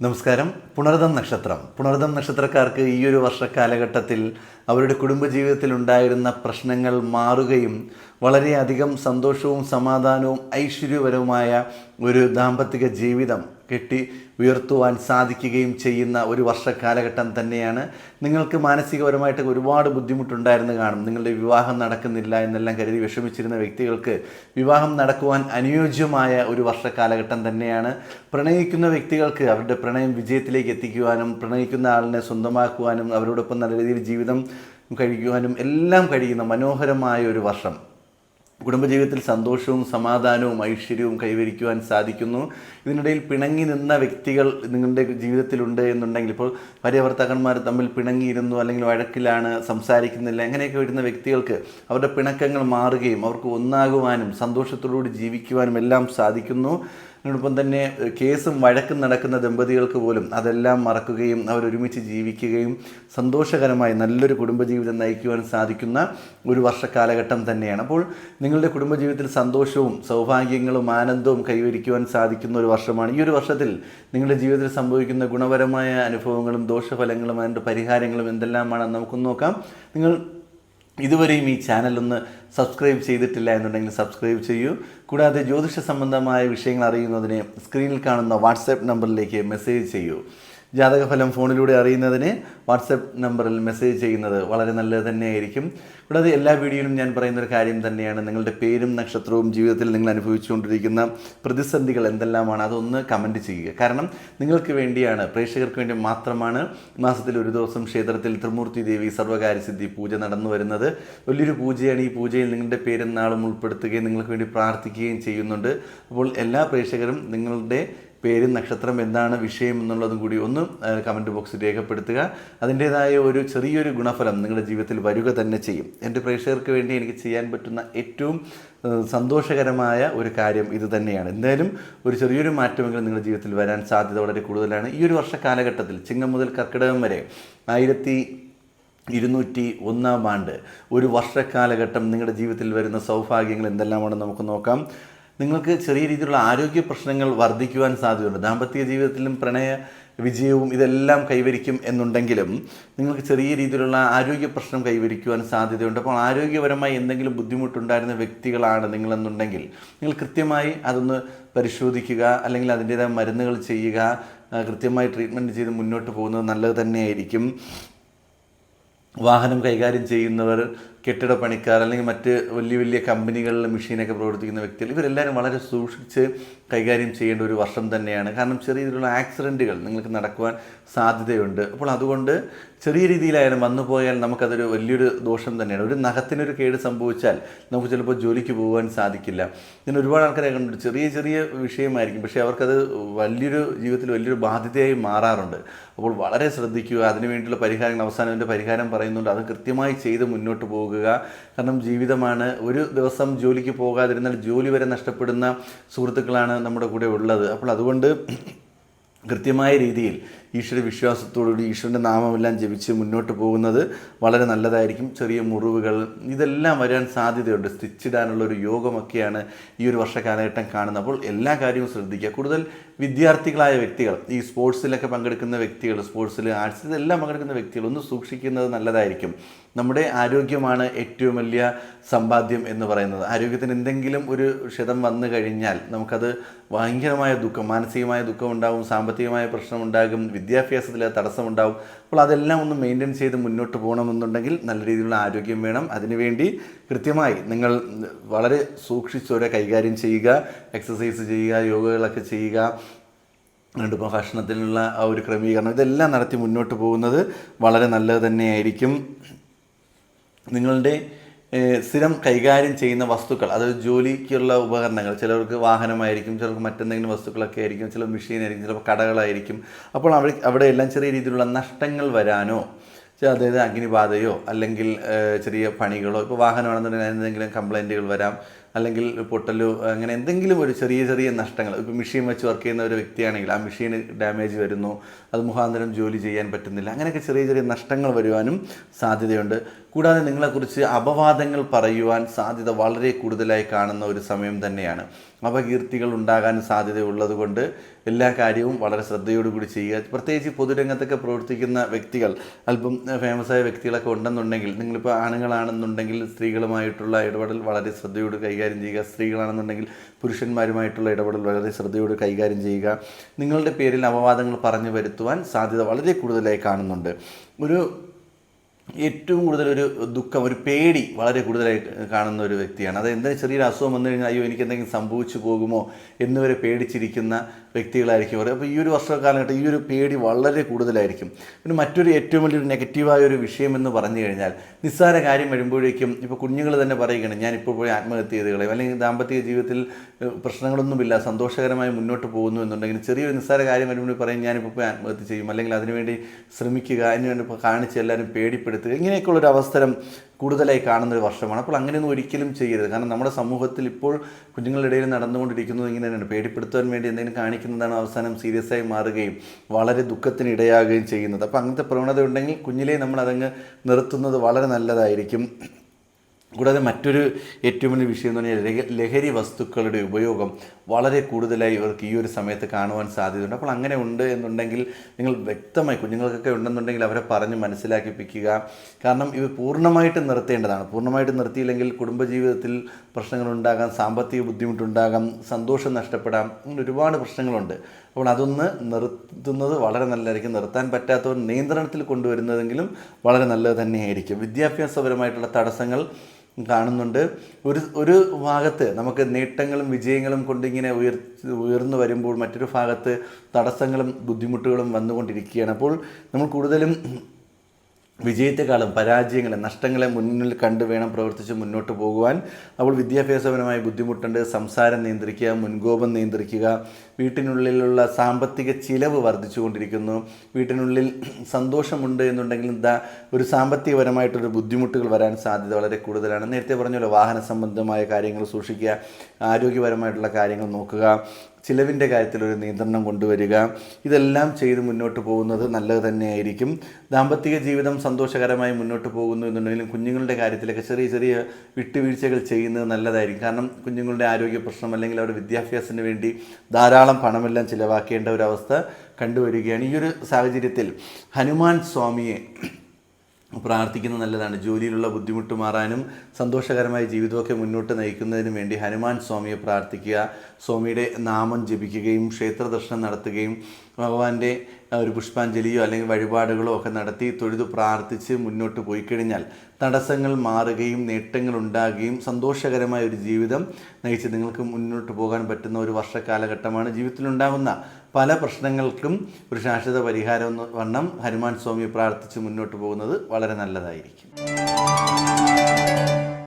നമസ്കാരം. പുണർദം നക്ഷത്രം. പുണർദം നക്ഷത്രക്കാർക്ക് ഈ ഒരു വർഷ കാലഘട്ടത്തിൽ അവരുടെ കുടുംബജീവിതത്തിൽ ഉണ്ടായിരുന്ന പ്രശ്നങ്ങൾ മാറുകയും വളരെയധികം സന്തോഷവും സമാധാനവും ഐശ്വര്യപരവുമായ ഒരു ദാമ്പത്തിക ജീവിതം കെട്ടി ഉയർത്തുവാൻ സാധിക്കുകയും ചെയ്യുന്ന ഒരു വർഷ കാലഘട്ടം തന്നെയാണ്. നിങ്ങൾക്ക് മാനസികപരമായിട്ട് ഒരുപാട് ബുദ്ധിമുട്ടുണ്ടായിരുന്നു കാണും. നിങ്ങളുടെ വിവാഹം നടക്കുന്നില്ല എന്നെല്ലാം കരുതി വിഷമിച്ചിരുന്ന വ്യക്തികൾക്ക് വിവാഹം നടക്കുവാൻ അനുയോജ്യമായ ഒരു വർഷ കാലഘട്ടം തന്നെയാണ്. പ്രണയിക്കുന്ന വ്യക്തികൾക്ക് അവരുടെ പ്രണയം വിജയത്തിലേക്ക് എത്തിക്കുവാനും പ്രണയിക്കുന്ന ആളിനെ സ്വന്തമാക്കുവാനും അവരോടൊപ്പം നല്ല രീതിയിൽ ജീവിതം കഴിക്കുവാനും എല്ലാം കഴിയുന്ന മനോഹരമായ ഒരു വർഷം. കുടുംബജീവിതത്തിൽ സന്തോഷവും സമാധാനവും ഐശ്വര്യവും കൈവരിക്കുവാൻ സാധിക്കുന്നു. ഇതിനിടയിൽ പിണങ്ങി നിന്ന വ്യക്തികൾ നിങ്ങളുടെ ജീവിതത്തിലുണ്ട് എന്നുണ്ടെങ്കിൽ ഇപ്പോൾ ഭാര്യ ഭർത്താക്കന്മാർ തമ്മിൽ പിണങ്ങിയിരുന്നു അല്ലെങ്കിൽ വഴക്കിലാണ് സംസാരിക്കുന്നില്ല അങ്ങനെയൊക്കെ വരുന്ന വ്യക്തികൾക്ക് അവരുടെ പിണക്കങ്ങൾ മാറുകയും അവർക്ക് ഒന്നാകുവാനും സന്തോഷത്തോടുകൂടി ജീവിക്കുവാനും എല്ലാം സാധിക്കുന്നു. അതിനോടൊപ്പം തന്നെ കേസും വഴക്കും നടക്കുന്ന ദമ്പതികൾക്ക് പോലും അതെല്ലാം മറക്കുകയും അവർ ഒരുമിച്ച് ജീവിക്കുകയും സന്തോഷകരമായി നല്ലൊരു കുടുംബജീവിതം നയിക്കുവാൻ സാധിക്കുന്ന ഒരു വർഷക്കാലഘട്ടം തന്നെയാണ്. അപ്പോൾ നിങ്ങളുടെ കുടുംബജീവിതത്തിൽ സന്തോഷവും സൗഭാഗ്യങ്ങളും ആനന്ദവും കൈവരിക്കുവാൻ സാധിക്കുന്ന ഒരു വർഷമാണ്. ഈ ഒരു വർഷത്തിൽ നിങ്ങളുടെ ജീവിതത്തിൽ സംഭവിക്കുന്ന ഗുണപരമായ അനുഭവങ്ങളും ദോഷഫലങ്ങളും അതിന്റെ പരിഹാരങ്ങളും എന്തെല്ലാമാണെന്ന് നമുക്കൊന്ന് നോക്കാം. നിങ്ങൾ ഇതുവരെയും ഈ ചാനലൊന്ന് സബ്സ്ക്രൈബ് ചെയ്തിട്ടില്ല എന്നുണ്ടെങ്കിൽ സബ്സ്ക്രൈബ് ചെയ്യൂ. കൂടാതെ ജ്യോതിഷ സംബന്ധമായ വിഷയങ്ങൾ അറിയുന്നതിന് സ്ക്രീനിൽ കാണുന്ന വാട്സാപ്പ് നമ്പറിലേക്ക് മെസ്സേജ് ചെയ്യൂ. ജാതകഫലം ഫോണിലൂടെ അറിയുന്നതിന് വാട്സപ്പ് നമ്പറിൽ മെസ്സേജ് ചെയ്യുന്നത് വളരെ നല്ലത് തന്നെയായിരിക്കും. കൂടാതെ എല്ലാ വീഡിയോയിലും ഞാൻ പറയുന്ന ഒരു കാര്യം തന്നെയാണ്. നിങ്ങളുടെ പേരും നക്ഷത്രവും ജീവിതത്തിൽ നിങ്ങൾ അനുഭവിച്ചുകൊണ്ടിരിക്കുന്ന പ്രതിസന്ധികൾ എന്തെല്ലാമാണ് അതൊന്ന് കമന്റ് ചെയ്യുക. കാരണം നിങ്ങൾക്ക് വേണ്ടിയാണ് പ്രേക്ഷകർക്ക് വേണ്ടി മാത്രമാണ് മാസത്തിൽ ഒരു ദിവസം ക്ഷേത്രത്തിൽ ത്രിമൂർത്തി ദേവി സർവകാര്യസിദ്ധി പൂജ നടന്നു വരുന്നത്. വലിയൊരു പൂജയാണ് ഈ പൂജയിൽ നിങ്ങളുടെ പേരും നാളും ഉൾപ്പെടുത്തുകയും നിങ്ങൾക്ക് വേണ്ടി പ്രാർത്ഥിക്കുകയും ചെയ്യുന്നുണ്ട്. അപ്പോൾ എല്ലാ പ്രേക്ഷകരും നിങ്ങളുടെ പേരും നക്ഷത്രം എന്താണ് വിഷയം എന്നുള്ളതും കൂടി ഒന്ന് കമന്റ് ബോക്സിൽ രേഖപ്പെടുത്തുക. അതിന്റേതായ ഒരു ചെറിയൊരു ഗുണഫലം നിങ്ങളുടെ ജീവിതത്തിൽ വരിക തന്നെ ചെയ്യും. എന്റെ പ്രേക്ഷകർക്ക് വേണ്ടി എനിക്ക് ചെയ്യാൻ പറ്റുന്ന ഏറ്റവും സന്തോഷകരമായ ഒരു കാര്യം ഇത് തന്നെയാണ്. എന്തായാലും ഒരു ചെറിയൊരു മാറ്റമെങ്കിലും നിങ്ങളുടെ ജീവിതത്തിൽ വരാൻ സാധ്യത വളരെ കൂടുതലാണ്. ഈ ഒരു വർഷ കാലഘട്ടത്തിൽ ചിങ്ങം മുതൽ കർക്കിടകം വരെ ആയിരത്തി ഇരുന്നൂറ്റി ഒന്നാം ആണ്ട് ഒരു വർഷക്കാലഘട്ടം നിങ്ങളുടെ ജീവിതത്തിൽ വരുന്ന സൗഭാഗ്യങ്ങൾ എന്തെല്ലാമാണെന്ന് നമുക്ക് നോക്കാം. നിങ്ങൾക്ക് ചെറിയ രീതിയിലുള്ള ആരോഗ്യ പ്രശ്നങ്ങൾ വർദ്ധിക്കുവാൻ സാധ്യതയുണ്ട്. ദാമ്പത്യ ജീവിതത്തിലും പ്രണയ വിജയവും ഇതെല്ലാം കൈവരിക്കും എന്നുണ്ടെങ്കിലും നിങ്ങൾക്ക് ചെറിയ രീതിയിലുള്ള ആരോഗ്യ പ്രശ്നം കൈവരിക്കുവാൻ സാധ്യതയുണ്ട്. അപ്പോൾ ആരോഗ്യപരമായി എന്തെങ്കിലും ബുദ്ധിമുട്ടുണ്ടായിരുന്ന വ്യക്തികളാണ് നിങ്ങളെന്നുണ്ടെങ്കിൽ നിങ്ങൾ കൃത്യമായി അതൊന്ന് പരിശോധിക്കുക അല്ലെങ്കിൽ അതിന്റേതായ മരുന്നുകൾ ചെയ്യുക കൃത്യമായി ട്രീറ്റ്മെന്റ് ചെയ്ത് മുന്നോട്ട് പോകുന്നത് നല്ലത് തന്നെയായിരിക്കും. വാഹനം കൈകാര്യം ചെയ്യുന്നവർ കെട്ടിട പണിക്കാർ അല്ലെങ്കിൽ മറ്റ് വലിയ വലിയ കമ്പനികളിൽ മെഷീനൊക്കെ പ്രവർത്തിക്കുന്ന വ്യക്തികൾ ഇവരെല്ലാവരും വളരെ സൂക്ഷിച്ച് കൈകാര്യം ചെയ്യേണ്ട ഒരു വർഷം തന്നെയാണ്. കാരണം ചെറിയ രീതിയിലുള്ള ആക്സിഡന്റുകൾ നിങ്ങൾക്ക് നടക്കുവാൻ സാധ്യതയുണ്ട്. അപ്പോൾ അതുകൊണ്ട് ചെറിയ രീതിയിലായാലും വന്നു പോയാൽ നമുക്കതൊരു വലിയൊരു ദോഷം തന്നെയാണ്. ഒരു നഖത്തിനൊരു കേട് സംഭവിച്ചാൽ നമുക്ക് ചിലപ്പോൾ ജോലിക്ക് പോകാൻ സാധിക്കില്ല. ഇതിന് ഒരുപാട് ആൾക്കാരെ കണ്ടിട്ട് ചെറിയ ചെറിയ വിഷയമായിരിക്കും. പക്ഷേ അവർക്കത് വലിയൊരു ജീവിതത്തിൽ വലിയൊരു ബാധ്യതയായി മാറാറുണ്ട്. അപ്പോൾ വളരെ ശ്രദ്ധിക്കുക. അതിനുവേണ്ടിയുള്ള പരിഹാരങ്ങൾ അവസാനം പരിഹാരം പറയുന്നുണ്ട്. അത് കൃത്യമായി ചെയ്ത് മുന്നോട്ട് പോകുക. കാരണം ജീവിതമാണ് ഒരു ദിവസം ജോലിക്ക് പോകാതിരുന്നാൽ ജോലി വരെ നഷ്ടപ്പെടുന്ന സുഹൃത്തുക്കളാണ് നമ്മുടെ കൂടെ ഉള്ളത്. അപ്പോൾ അതുകൊണ്ട് കൃത്യമായ രീതിയിൽ ഈശ്വര വിശ്വാസത്തോടുകൂടി ഈശ്വരന്റെ നാമമെല്ലാം ജപിച്ച് മുന്നോട്ട് പോകുന്നത് വളരെ നല്ലതായിരിക്കും. ചെറിയ മുറിവുകൾ ഇതെല്ലാം വരാൻ സാധ്യതയുണ്ട്. സ്റ്റിച്ചിടാനുള്ള ഒരു യോഗമൊക്കെയാണ് ഈ ഒരു വർഷ കാലഘട്ടം കാണുന്നത്. അപ്പോൾ എല്ലാ കാര്യവും ശ്രദ്ധിക്കുക. കൂടുതൽ വിദ്യാർത്ഥികളായ വ്യക്തികൾ ഈ സ്പോർട്സിലൊക്കെ പങ്കെടുക്കുന്ന വ്യക്തികൾ സ്പോർട്സിൽ ആർട്സിൽ എല്ലാം പങ്കെടുക്കുന്ന വ്യക്തികൾ ഒന്ന് സൂക്ഷിക്കുന്നത് നല്ലതായിരിക്കും. നമ്മുടെ ആരോഗ്യമാണ് ഏറ്റവും വലിയ സമ്പാദ്യം എന്ന് പറയുന്നത്. ആരോഗ്യത്തിന് എന്തെങ്കിലും ഒരു ക്ഷതം വന്നു കഴിഞ്ഞാൽ നമുക്കത് ഭയങ്കരമായ ദുഃഖം മാനസികമായ ദുഃഖം ഉണ്ടാകും സാമ്പത്തികമായ പ്രശ്നം പ്രശ്നമുണ്ടാകും വിദ്യാഭ്യാസത്തിൽ തടസ്സമുണ്ടാകും അപ്പോൾ അതെല്ലാം ഒന്ന് മെയിന്റെയിൻ ചെയ്ത് മുന്നോട്ട് പോകണമെന്നുണ്ടെങ്കിൽ നല്ല രീതിയിലുള്ള ആരോഗ്യം വേണം. അതിനുവേണ്ടി കൃത്യമായി നിങ്ങൾ വളരെ സൂക്ഷിച്ചോരെ കൈകാര്യം ചെയ്യുക എക്സസൈസ് ചെയ്യുക യോഗകളൊക്കെ ചെയ്യുക. എന്നിട്ടിപ്പോൾ ഭക്ഷണത്തിനുള്ള ആ ഒരു ക്രമീകരണം ഇതെല്ലാം നടത്തി മുന്നോട്ട് പോകുന്നത് വളരെ നല്ലത് തന്നെയായിരിക്കും. നിങ്ങളുടെ സ്ഥിരം കൈകാര്യം ചെയ്യുന്ന വസ്തുക്കൾ അതായത് ജോലിക്കുള്ള ഉപകരണങ്ങൾ ചിലർക്ക് വാഹനമായിരിക്കും ചിലർക്ക് മറ്റെന്തെങ്കിലും വസ്തുക്കളൊക്കെ ആയിരിക്കും ചില മെഷീനായിരിക്കും ചിലപ്പോൾ കടകളായിരിക്കും. അപ്പോൾ അവിടെ അവിടെ എല്ലാം ചെറിയ രീതിയിലുള്ള നഷ്ടങ്ങൾ വരാനോ അതായത് അഗ്നിബാധയോ അല്ലെങ്കിൽ ചെറിയ പണികളോ ഇപ്പോൾ വാഹനമാണെന്നുണ്ടെങ്കിൽ എന്തെങ്കിലും കംപ്ലൈന്റുകൾ വരാം. അല്ലെങ്കിൽ പൊട്ടലോ അങ്ങനെ എന്തെങ്കിലും ഒരു ചെറിയ ചെറിയ നഷ്ടങ്ങൾ. ഇപ്പോൾ മെഷീൻ വെച്ച് വർക്ക് ചെയ്യുന്ന ഒരു വ്യക്തിയാണെങ്കിൽ ആ മെഷീന് ഡാമേജ് വരുന്നു അത് മുഖാന്തരം ജോലി ചെയ്യാൻ പറ്റുന്നില്ല അങ്ങനെയൊക്കെ ചെറിയ ചെറിയ നഷ്ടങ്ങൾ വരുവാനും സാധ്യതയുണ്ട്. കൂടാതെ നിങ്ങളെക്കുറിച്ച് അപവാദങ്ങൾ പറയുവാൻ സാധ്യത വളരെ കൂടുതലായി കാണുന്ന ഒരു സമയം തന്നെയാണ്. അപകീർത്തികൾ ഉണ്ടാകാൻ സാധ്യതയുള്ളത് കൊണ്ട് എല്ലാ കാര്യവും വളരെ ശ്രദ്ധയോടുകൂടി ചെയ്യുക. പ്രത്യേകിച്ച് പൊതുരംഗത്തൊക്കെ പ്രവർത്തിക്കുന്ന വ്യക്തികൾ അല്പം ഫേമസായ വ്യക്തികളൊക്കെ ഉണ്ടെന്നുണ്ടെങ്കിൽ നിങ്ങളിപ്പോൾ ആണുങ്ങളാണെന്നുണ്ടെങ്കിൽ സ്ത്രീകളുമായിട്ടുള്ള ഇടപെടൽ വളരെ ശ്രദ്ധയോട് കൈകാര്യം ചെയ്യുക. സ്ത്രീകളാണെന്നുണ്ടെങ്കിൽ പുരുഷന്മാരുമായിട്ടുള്ള ഇടപെടൽ വളരെ ശ്രദ്ധയോട് കൈകാര്യം ചെയ്യുക. നിങ്ങളുടെ പേരിൽ അപവാദങ്ങൾ പറഞ്ഞു വരുത്തുവാൻ സാധ്യത വളരെ കൂടുതലായി കാണുന്നുണ്ട്. ഒരു ഏറ്റവും കൂടുതൽ ഒരു ദുഃഖം ഒരു പേടി വളരെ കൂടുതലായി കാണുന്ന ഒരു വ്യക്തിയാണ്. അത് എന്തെങ്കിലും ചെറിയൊരു അസുഖം വന്നു കഴിഞ്ഞാൽ അയ്യോ എനിക്ക് എന്തെങ്കിലും സംഭവിച്ചു പോകുമോ? എന്നിവരെ പേടിച്ചിരിക്കുന്ന വ്യക്തികളായിരിക്കും അവർ അപ്പോൾ ഈ ഒരു വർഷ കാലഘട്ടം ഈ ഒരു പേടി വളരെ കൂടുതലായിരിക്കും. പിന്നെ മറ്റൊരു ഏറ്റവും വലിയൊരു നെഗറ്റീവായ ഒരു വിഷയം എന്ന് പറഞ്ഞു കഴിഞ്ഞാൽ നിസ്സാര കാര്യം വരുമ്പോഴേക്കും ഇപ്പോൾ കുഞ്ഞുങ്ങൾ തന്നെ പറയുകയാണ് ഞാൻ ഇപ്പോൾ പോയി ആത്മഹത്യ ചെയ്ത് കളയും. അല്ലെങ്കിൽ ദാമ്പത്യ ജീവിതത്തിൽ പ്രശ്നങ്ങളൊന്നുമില്ല സന്തോഷകരമായി മുന്നോട്ട് പോകുന്നു എന്നുണ്ടെങ്കിൽ ചെറിയൊരു നിസ്സാര കാര്യം വരുമ്പോൾ പറയും ഞാനിപ്പോൾ പോയി ആത്മഹത്യ ചെയ്യും. അല്ലെങ്കിൽ അതിനുവേണ്ടി ശ്രമിക്കുക അതിനുവേണ്ടി കാണിച്ച് എല്ലാവരും പേടിപ്പെടുത്തുക ഇങ്ങനെയൊക്കെയുള്ളൊരു അവസരം കൂടുതലായി കാണുന്ന ഒരു വർഷമാണ്. അപ്പോൾ അങ്ങനെയൊന്നും ഒരിക്കലും ചെയ്യരുത്. കാരണം നമ്മുടെ സമൂഹത്തിൽ ഇപ്പോൾ കുഞ്ഞുങ്ങളുടെ ഇടയിൽ നടന്നുകൊണ്ടിരിക്കുന്നത് ഇങ്ങനെ തന്നെയാണ് പേടിപ്പെടുത്താൻ വേണ്ടി എന്തെങ്കിലും കാണിക്കുന്നതാണ് അവസാനം സീരിയസ് ആയി മാറുകയും വളരെ ദുഃഖത്തിന് ഇടയാകുകയും ചെയ്യുന്നത്. അപ്പോൾ അങ്ങനത്തെ പ്രവണത ഉണ്ടെങ്കിൽ കുഞ്ഞിലേ നമ്മൾ അതങ്ങ് നിർത്തുന്നത് വളരെ നല്ലതായിരിക്കും. കൂടാതെ മറ്റൊരു ഏറ്റവും വലിയ വിഷയം എന്ന് പറഞ്ഞാൽ ലഹ- ലഹരി വസ്തുക്കളുടെ ഉപയോഗം വളരെ കൂടുതലായി ഇവർക്ക് ഈ ഒരു സമയത്ത് കാണുവാൻ സാധ്യതയുണ്ട്. അപ്പോൾ അങ്ങനെ ഉണ്ട് എന്നുണ്ടെങ്കിൽ നിങ്ങൾ വ്യക്തമായി കുഞ്ഞുങ്ങൾക്കൊക്കെ ഉണ്ടെന്നുണ്ടെങ്കിൽ അവരെ പറഞ്ഞ് മനസ്സിലാക്കിപ്പിക്കുക. കാരണം ഇവർ പൂർണമായിട്ട് നിർത്തേണ്ടതാണ്. പൂർണമായിട്ട് നിർത്തിയില്ലെങ്കിൽ കുടുംബജീവിതത്തിൽ പ്രശ്നങ്ങൾ പ്രശ്നങ്ങളുണ്ടാകാം സാമ്പത്തിക ബുദ്ധിമുട്ടുണ്ടാകാം സന്തോഷം നഷ്ടപ്പെടാം അങ്ങനെ ഒരുപാട് പ്രശ്നങ്ങളുണ്ട്. അപ്പോൾ അതൊന്ന് നിർത്തുന്നത് വളരെ നല്ലതായിരിക്കും. നിർത്താൻ പറ്റാത്തവർ നിയന്ത്രണത്തിൽ കൊണ്ടുവരുന്നതെങ്കിലും വളരെ നല്ലത് തന്നെയായിരിക്കും. വിദ്യാഭ്യാസപരമായിട്ടുള്ള തടസ്സങ്ങൾ കാണുന്നുണ്ട്. ഒരു ഒരു ഭാഗത്ത് നമുക്ക് നേട്ടങ്ങളും വിജയങ്ങളും കൊണ്ടിങ്ങനെ ഉയർ ഉയർന്നു വരുമ്പോൾ മറ്റൊരു ഭാഗത്ത് തടസ്സങ്ങളും ബുദ്ധിമുട്ടുകളും വന്നുകൊണ്ടിരിക്കുകയാണ്. അപ്പോൾ നമ്മൾ കൂടുതലും വിജയത്തെക്കാളും പരാജയങ്ങളെ നഷ്ടങ്ങളെ മുന്നിൽ കണ്ടു വേണം പ്രവർത്തിച്ച് മുന്നോട്ട് പോകുവാൻ. അപ്പോൾ വിദ്യാഭ്യാസപരമായ ബുദ്ധിമുട്ടുണ്ട്. സംസാരം നിയന്ത്രിക്കുക മുൻകോപം നിയന്ത്രിക്കുക. വീട്ടിനുള്ളിലുള്ള സാമ്പത്തിക ചിലവ് വർദ്ധിച്ചുകൊണ്ടിരിക്കുന്നു. വീട്ടിനുള്ളിൽ സന്തോഷമുണ്ട് എന്നുണ്ടെങ്കിൽ എന്താ ഒരു സാമ്പത്തികപരമായിട്ടൊരു ബുദ്ധിമുട്ടുകൾ വരാൻ സാധ്യത വളരെ കൂടുതലാണ്. നേരത്തെ പറഞ്ഞല്ലോ വാഹന സംബന്ധമായ കാര്യങ്ങൾ സൂക്ഷിക്കുക ആരോഗ്യപരമായിട്ടുള്ള കാര്യങ്ങൾ നോക്കുക. ചിലവിന്റെ കാര്യത്തിൽ ഒരു നിയന്ത്രണം കൊണ്ടുവരിക. ഇതെല്ലാം ചെയ്ത് മുന്നോട്ട് പോകുന്നത് നല്ലത് തന്നെയായിരിക്കും. ദാമ്പത്തിക ജീവിതം സന്തോഷകരമായി മുന്നോട്ട് പോകുന്നു എന്നുണ്ടെങ്കിലും കുഞ്ഞുങ്ങളുടെ കാര്യത്തിലൊക്കെ ചെറിയ ചെറിയ വിട്ടുവീഴ്ചകൾ ചെയ്യുന്നത് നല്ലതായിരിക്കും. കാരണം കുഞ്ഞുങ്ങളുടെ ആരോഗ്യ പ്രശ്നം അല്ലെങ്കിൽ അവരുടെ വിദ്യാഭ്യാസത്തിന് വേണ്ടി ധാരാളം പണമെല്ലാം ചിലവാക്കേണ്ട ഒരു അവസ്ഥ കണ്ടുവരികയാണ്. ഈ ഒരു സാഹചര്യത്തിൽ ഹനുമാൻ സ്വാമിയെ പ്രാർത്ഥിക്കുന്നത് നല്ലതാണ്. ജോലിയിലുള്ള ബുദ്ധിമുട്ട് മാറാനും സന്തോഷകരമായ ജീവിതമൊക്കെ മുന്നോട്ട് നയിക്കുന്നതിനും വേണ്ടി ഹനുമാൻ സ്വാമിയെ പ്രാർത്ഥിക്കുക. സ്വാമിയുടെ നാമം ജപിക്കുകയും ക്ഷേത്ര ദർശനം നടത്തുകയും ഭഗവാന്റെ ഒരു പുഷ്പാഞ്ജലിയോ അല്ലെങ്കിൽ വഴിപാടുകളോ ഒക്കെ നടത്തി തൊഴുതു പ്രാർത്ഥിച്ച് മുന്നോട്ട് പോയി കഴിഞ്ഞാൽ തടസ്സങ്ങൾ മാറുകയും നേട്ടങ്ങൾ ഉണ്ടാകുകയും സന്തോഷകരമായ ഒരു ജീവിതം നയിച്ച് നിങ്ങൾക്ക് മുന്നോട്ട് പോകാൻ പറ്റുന്ന ഒരു വർഷക്കാലഘട്ടമാണ് ജീവിതത്തിലുണ്ടാകുന്ന പല പ്രശ്നങ്ങൾക്കും ഒരു ശാശ്വത പരിഹാരം വണ്ണം ഹനുമാൻ സ്വാമി പ്രാർത്ഥിച്ച് മുന്നോട്ട് പോകുന്നത് വളരെ നല്ലതായിരിക്കും.